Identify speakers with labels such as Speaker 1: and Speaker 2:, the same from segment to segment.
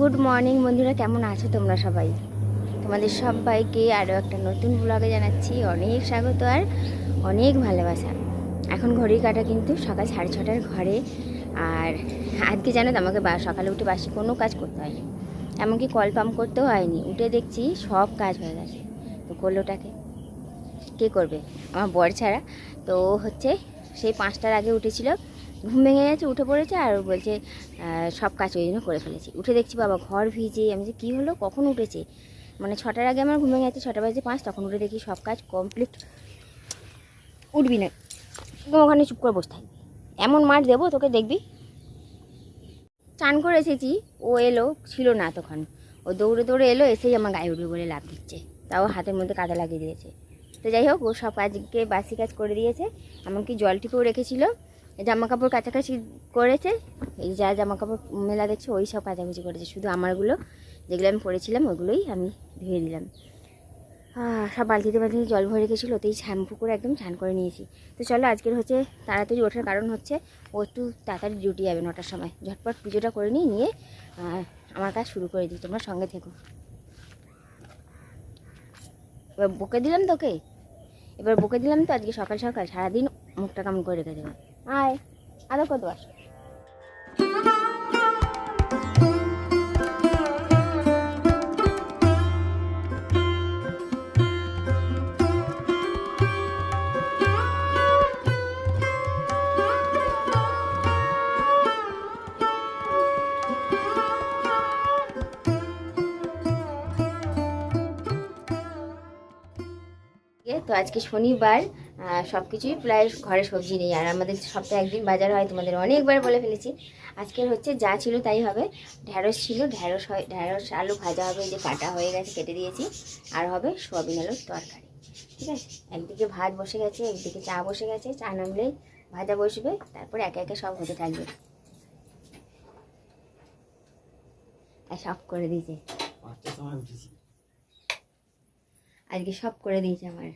Speaker 1: Good morning বন্ধুরা, কেমন আছো তোমরা সবাই? তোমাদের সবাইকে আরও একটা নতুন ব্লগে জানাচ্ছি। অনেক স্বাগত আর অনেক ভালোবাসা। এখন ঘড়ির কাটা কিন্তু সকাল সাড়ে ছটার ঘরে। আর আজকে জানো তো, আমাকে বা- সকালে উঠে বাসি কোনো কাজ করতে হয়নি এমনকি কল পাম্প করতেও হয়নি। উঠে দেখছি সব কাজ হয়ে গেছে। তো করলোটাকে কে করবে? আমার বর ছাড়া। তো হচ্ছে সেই পাঁচটার আগে উঠেছিল। ঘুম ভেঙে গেছে, উঠে পড়েছে আর বলছে সব কাজ ওই জন্য করে ফেলেছি। উঠে দেখছি বাবা ঘর ভিজে, আমি যে কী হলো, কখন উঠেছে? মানে ছটার আগে আমার ঘুম ভেঙে গেছে, ছটা বাজে পাঁচ, তখন উঠে দেখি সব কাজ কমপ্লিট উঠবি না। ওখানে চুপ করে বসে থাকবি এমন মাঠ দেবো, তোকে দেখবি। চান করে এসেছি, ও এলো, ছিল না তখন। ও দৌড়ে দৌড়ে এলো, এসেই আমার গায়ে উঠবে বলে লাভ দিচ্ছে। তাও হাতের মধ্যে কাদা লাগিয়ে দিয়েছে। তো যাই হোক, ও সব কাজকে বাসি কাজ করে দিয়েছে। এমনকি জলটিকেও রেখেছিল। জামা কাপড় কাছাকাছি করেছে, এই যা জামা কাপড় মেলা দেখছে, ওই সব কাছাকাছি করেছে। শুধু আমারগুলো, যেগুলো আমি পরেছিলাম, ওগুলোই আমি ধুয়ে দিলাম। সব বালতিতে বালতিতে জল ভরে রেখেছিলো, ওতেই শ্যাম্পু করে একদম স্নান করে নিয়েছি। তো চলো, আজকের হচ্ছে তাড়াতাড়ি ওঠার কারণ হচ্ছে, ও একটু তাড়াতাড়ি ডিউটি যাবে নটার সময়। ঝটপট পুজোটা করে নিয়ে নিয়ে আমার কাজ শুরু করে দিই, তোমরা সঙ্গে থেকো। এবার বকে দিলাম তোকে? এবার বকে দিলাম তো আজকে সকাল সকাল, সারাদিন মুখটা কেমন করে রেখে দেবে আয় আরও কত আস এ তো আজকে শনিবার সব কিছুই প্রায় ঘরে সবজি নেই। আর আমাদের সপ্তাহে একদিন বাজার হয় তোমাদের অনেকবার বলে ফেলেছি। আজকের হচ্ছে যা ছিল তাই হবে। ঢ্যাঁড়স ছিল ঢ্যাঁড়স হয় ঢ্যাঁড়স আলু ভাজা হবে যে কাটা হয়ে গেছে কেটে দিয়েছি। আর হবে সোয়াবিন আলুর তরকারি। ঠিক আছে? একদিকে ভাত বসে গেছে একদিকে চা বসে গেছে। চা নামলেই ভাজা বসবে তারপরে একে একে সব হতে থাকবে। আর সব করে দিয়েছে।
Speaker 2: উঠেছি
Speaker 1: আজকে সব করে দিয়েছে আমার।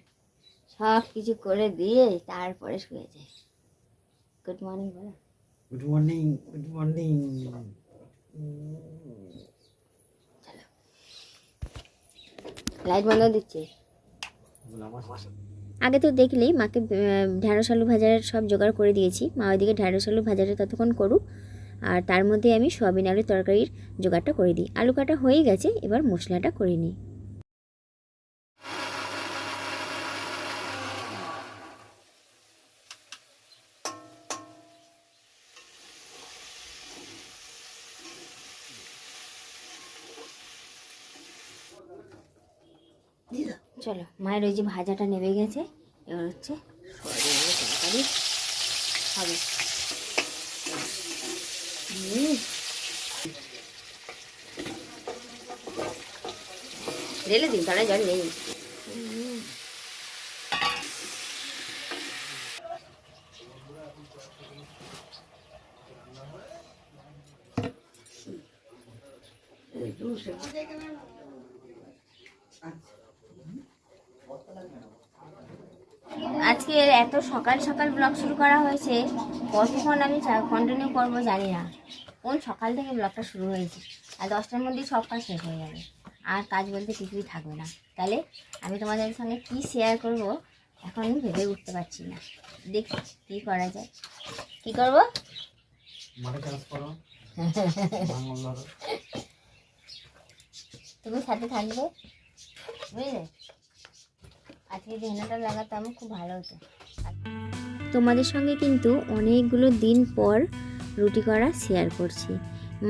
Speaker 1: সব কিছু করে দিয়ে তারপরে শুয়েছে। গুড মর্নিং বলো।
Speaker 2: Good morning good morning
Speaker 1: light বন্ধ দিচ্ছে। আগে তো দেখলেই মাকে ঢ্যাঁড়স আলু ভাজার সব জোগাড় করে দিয়েছি। মা ওইদিকে ঢ্যাঁড়স আলু ভাজাটা ততক্ষণ করুক আর তার মধ্যে আমি সোয়াবিন আলুর তরকারির জোগাড়টা করে দিই। আলু কাটা হয়ে গেছে এবার মশলাটা করে নিই। চলো, মায়ের ওই যে ভাজাটা নেমে গেছে, এবার হচ্ছে তরকারি হবে। ঢেলে দিন তারা জল নেই হুম। আজকে এত সকাল সকাল ব্লগ শুরু করা হয়েছে কতক্ষণ আমি কন্টিনিউ করব জানি না। কোন সকাল থেকে ব্লগটা শুরু হয়েছে? আর দশটার মধ্যেই সব কাজ শেষ হয়ে যাবে। আর কাজ বলতে কিছুই থাকবে না। তাহলে আমি তোমাদের সঙ্গে কি শেয়ার করব এখন ভেবে উঠতে পারছি না। দেখ কী করা যায়। কি করব? তুমি সাথে থাকবে। বুঝলে? আজকে ঝিঙাটা লাগাতাম খুব ভালো হতো। তোমাদের সঙ্গে কিন্তু অনেকগুলো দিন পর রুটি করা শেয়ার করছি।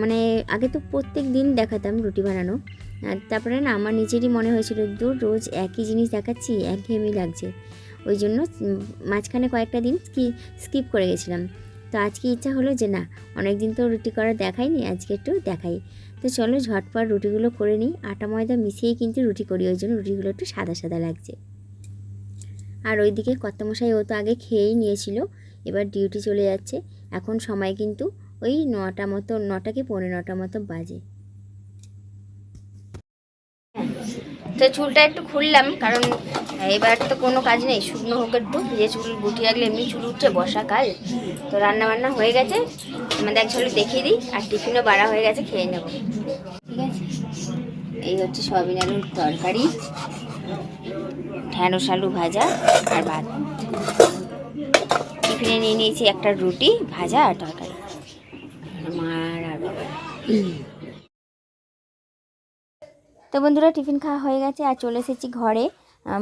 Speaker 1: মানে আগে তো প্রত্যেক দিন দেখাতাম রুটি বানানো। আর তারপরে না আমার নিজেরই মনে হয়েছিল, দূর রোজ একই জিনিস দেখাচ্ছি, একঘেয়েমি লাগছে। ওই জন্য মাঝখানে কয়েকটা দিন কি স্কিপ করে গেছিলাম। তো আজকে ইচ্ছা হলো যে না অনেক দিন তো রুটি করা দেখাইনি, আজকে একটু দেখাই। তো চলো ঝটপট রুটিগুলো করে নিই, আটা ময়দা মিশিয়েই কিন্তু রুটি করি, ওই জন্য রুটিগুলো একটু সাদা সাদা লাগছে। আর ওইদিকে কর্তামশাই ও তো আগে খেয়েই নিয়েছিল, এবার ডিউটি চলে যাচ্ছে। এখন সময় কিন্তু ওই নটা মতো, নটা কি নটা মতো বাজে। তো চুলটা একটু খুললাম, কারণ এবার তো কোনো কাজ নেই, শুকনো হোক একটু। ভিজে চুল গুটিয়ে রাখলে এমনি চুল উঠছে বর্ষাকাল তো রান্না বান্না হয়ে গেছে আমাদের এক ঝলক দেখিয়ে দিই, আর টিফিনও বাড়া হয়ে গেছে, খেয়ে নেব। এই হচ্ছে সয়াবিন তরকারি। ঢ্যাঁড়স, আলু ভাজা আর ভাত। টিফিনে নিয়ে নিয়েছি একটা রুটি, ভাজা আর তরকারি। মার আর তো বন্ধুরা, টিফিন খাওয়া হয়ে গেছে আর চলে এসেছি ঘরে।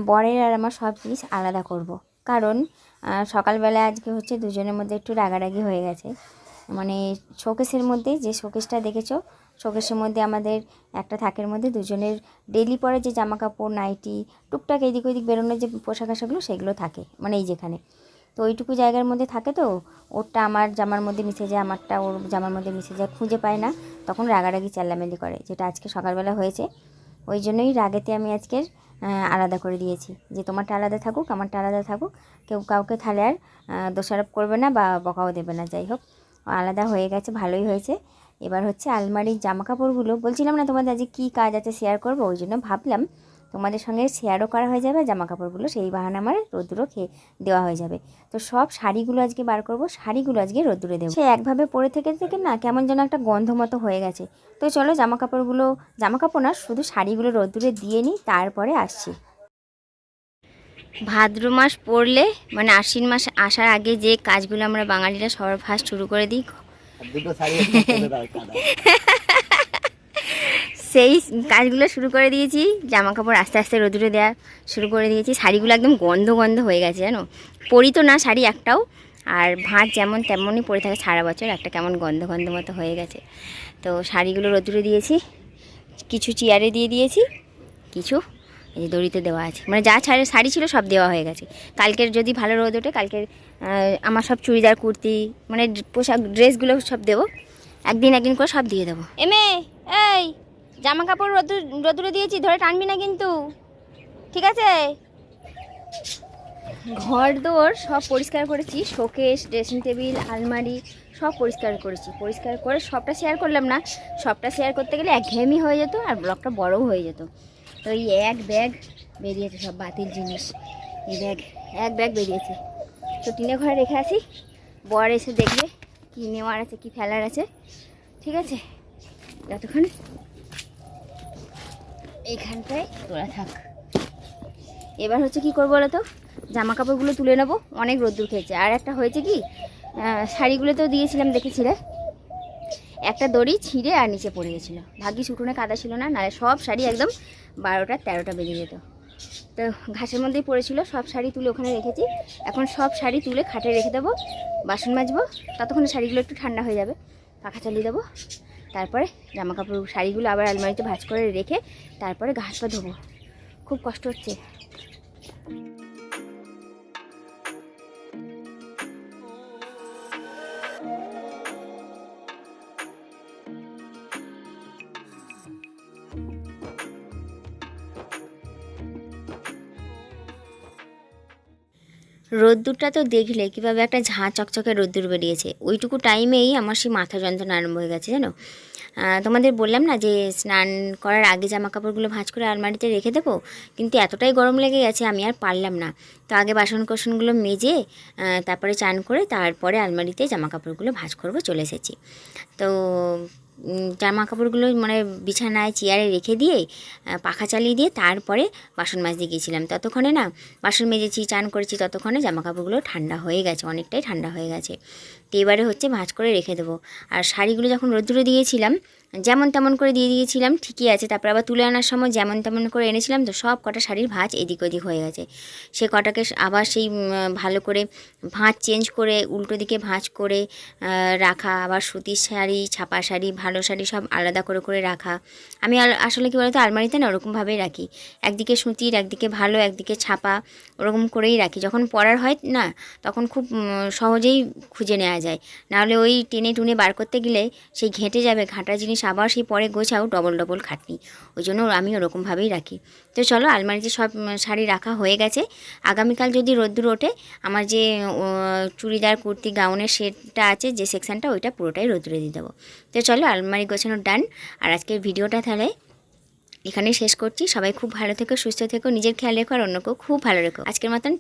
Speaker 1: বরের আর আমার সব জিনিস আলাদা করব। কারণ সকালবেলা আজকে হচ্ছে দুজনের মধ্যে একটু রাগারাগি হয়ে গেছে। মানে শোকেসের মধ্যে যে শোকেসটা দেখেছ শোকেসের মধ্যে আমাদের একটা থাকের মধ্যে দুজনের ডেলি পরে যে জামা কাপড় নাইটি টুকটাক এদিক ওদিক বেরোনোর যে পোশাক আশাকগুলো সেগুলো থাকে মানে এই যেখানে। তো ওইটুকু জায়গার মধ্যে থাকে তো, ওরটা আমার জামার মধ্যে মিশে যায়, আমারটা ওর জামার মধ্যে মিশে যায়, খুঁজে পায় না। তখন রাগারাগি চেল্লামেলি করে, যেটা আজকে সকালবেলা হয়েছে। ওই জন্যই রাগেতে আমি আজকের আলাদা করে দিয়েছি, যে তোমারটা আলাদা থাকুক, আমারটা আলাদা থাকুক। কেউ কাউকে তাহলে আর দোষারোপ করবে না বা বকাও দেবে না, যাই হোক। আলাদা হয়ে গেছে, ভালোই হয়েছে। এবার হচ্ছে আলমারির জামা কাপড়গুলো বলছিলাম না তোমাদের আজকে কী কাজ আছে শেয়ার করব? ওই জন্য ভাবলাম তোমাদের সঙ্গে শেয়ারও করা হয়ে যাবে জামা কাপড়গুলো সেই বাহানা আমার রোদ্দুরও খেয়ে দেওয়া হয়ে যাবে। তো সব শাড়িগুলো আজকে বার করব, শাড়িগুলো আজকে রোদ্দুরে দেবো। সে একভাবে পরে থেকে থেকে না কেমন যেন একটা গন্ধ মতো হয়ে গেছে। তো চলো জামা কাপড়গুলো জামা কাপড় না, শুধু শাড়িগুলো রোদ্দুরে দিয়ে নিই, তারপরে আসছি। ভাদ্র মাস পড়লে মানে আশ্বিন মাস আসার আগে যে কাজগুলো আমরা বাঙালিরা সবার ফার্স্ট শুরু করে দিই সেই কাজগুলো শুরু করে দিয়েছি জামা কাপড় আস্তে আস্তে রোদুরে দেওয়া শুরু করে দিয়েছি। শাড়িগুলো একদম গন্ধ গন্ধ হয়ে গেছে, জানো? পরি তো না শাড়ি একটাও, আর ভাঁজ যেমন তেমনই পরে থাকে সারা বছর, একটা কেমন গন্ধ গন্ধ মতো হয়ে গেছে। তো শাড়িগুলো রোদুরে দিয়েছি, কিছু চেয়ারে দিয়ে দিয়েছি, কিছু এই দড়িতে দেওয়া আছে। মানে যা ছাড়ে শাড়ি ছিল সব দেওয়া হয়ে গেছে। কালকের যদি ভালো রোদ ওঠে কালকের আমার সব চুড়িদার কুর্তি মানে পোশাক ড্রেসগুলো সব দেবো। একদিন একদিন করে সব দিয়ে দেবো। এমে এই জামা কাপড় রোদ্দুর রোদ্দুরে দিয়েছি ধরে টানবি না কিন্তু। ঠিক আছে? ঘর দোর সব পরিষ্কার করেছি শোকেস ড্রেসিং টেবিল আলমারি সব পরিষ্কার করেছি। পরিষ্কার করে সবটা শেয়ার করলাম না সবটা শেয়ার করতে গেলে একঘেয়েমি হয়ে যেত আর ব্লগটা বড়ও হয়ে যেত। তো এই এক ব্যাগ বেরিয়েছে সব বাতিল জিনিস। এই ব্যাগ, এক ব্যাগ বেরিয়েছে। তো টিনে ঘরে রেখে আসি। বর এসে দেখবে কী নেওয়ার আছে, কী ফেলার আছে। ঠিক আছে? যতক্ষণ এইখানটায় তোলা থাক। এবার হচ্ছে কি করব বলো তো জামা কাপড়গুলো তুলে নেব। অনেক রোদ্দুর খেয়েছে। আর একটা হয়েছে কি শাড়িগুলো তো দিয়েছিলাম, দেখেছিলে? একটা দড়ি ছিঁড়ে আর নিচে পড়ে গেছিল। ভাগ্যিস উঠোনে কাদা ছিল না, নাহলে সব শাড়ি একদম বারোটা তেরোটা বেজে যেত। তো ঘাসের মধ্যেই পড়েছিল, সব শাড়ি তুলে ওখানে রেখেছি। এখন সব শাড়ি তুলে খাটে রেখে দেবো, বাসন মাজবো, ততক্ষণে শাড়িগুলো একটু ঠান্ডা হয়ে যাবে, পাখা চালিয়ে দেবো। তারপরে জামা কাপড় শাড়িগুলো আবার আলমারিতে ভাজ করে রেখে তারপরে ঘাস পা ধোবো। খুব কষ্ট হচ্ছে। রোদ্দুরটা তো দেখলে কীভাবে একটা ঝাঁ চকচকে রোদ্দুর বেরিয়েছে। ওইটুকু টাইমেই আমার সেই মাথা যন্ত্রণা আরম্ভ হয়ে গেছে, জানো? তোমাদের বললাম না যে স্নান করার আগে জামা কাপড়গুলো ভাঁজ করে আলমারিতে রেখে দেবো? কিন্তু এতটাই গরম লেগে গেছে, আমি আর পারলাম না। তো আগে বাসন কোসনগুলো মেজে তারপরে চান করে তারপরে আলমারিতে জামা কাপড়গুলো ভাঁজ করব, চলে এসেছি। তো জামা কাপড়গুলো মানে বিছানায়, চেয়ারে রেখে দিয়ে পাখা চালিয়ে দিয়ে তারপরে বাসন মাজতে গিয়েছিলাম। ততক্ষণে না, বাসন মেজেছি, চান করেছি, ততক্ষণে জামা কাপড়গুলো ঠান্ডা হয়ে গেছে, অনেকটাই ঠান্ডা হয়ে গেছে। তো এবারে হচ্ছে ভাঁজ করে রেখে দেবো। আর শাড়িগুলো যখন রোদ্দুরে দিয়েছিলাম, যেমন তেমন করে দিয়ে দিয়েছিলাম, ঠিকই আছে। তারপর আবার তুলে আনার সময় যেমন তেমন করে এনেছিলাম, তো সব কটা শাড়ির ভাঁজ এদিক ওদিক হয়ে গেছে। সে কটাকে আবার সেই ভালো করে ভাঁজ চেঞ্জ করে, উল্টো দিকে ভাঁজ করে রাখা, আবার সুতির শাড়ি, ছাপা শাড়ি, ভালো শাড়ি সব আলাদা করে করে রাখা। আমি আসলে কি বলতো, আলমারিতে না ওরকমভাবেই রাখি। একদিকে সুতির, একদিকে ভালো, একদিকে ছাপা, ওরকম করেই রাখি। যখন পরার হয় না, তখন খুব সহজেই খুঁজে নেওয়া যায়। নাহলে ওই টেনে টুনে বার করতে গেলে সেই ঘেঁটে যাবে ঘাঁটা জিনিস আবার সেই পরে গোছাও ডবল ডবল খাটনি। ওই জন্য আমি ওরকমভাবেই রাখি। তো চলো, আলমারিতে সব শাড়ি রাখা হয়ে গেছে। আগামীকাল যদি রোদ্দুর ওঠে, আমার যে চুড়িদার, কুর্তি, গাউনের সেটটা আছে, যে সেকশানটা, ওইটা পুরোটাই রোদ্দুরে দিয়ে দেবো। তো চলো আলমারি গোছানো ডান। আর আজকের ভিডিওটা তাহলে এখানে শেষ করছি। সবাই খুব ভালো থেকো, সুস্থ থেকো, নিজের খেয়াল রেখো আর অন্যকেও খুব ভালো রেখো। আজকের মতন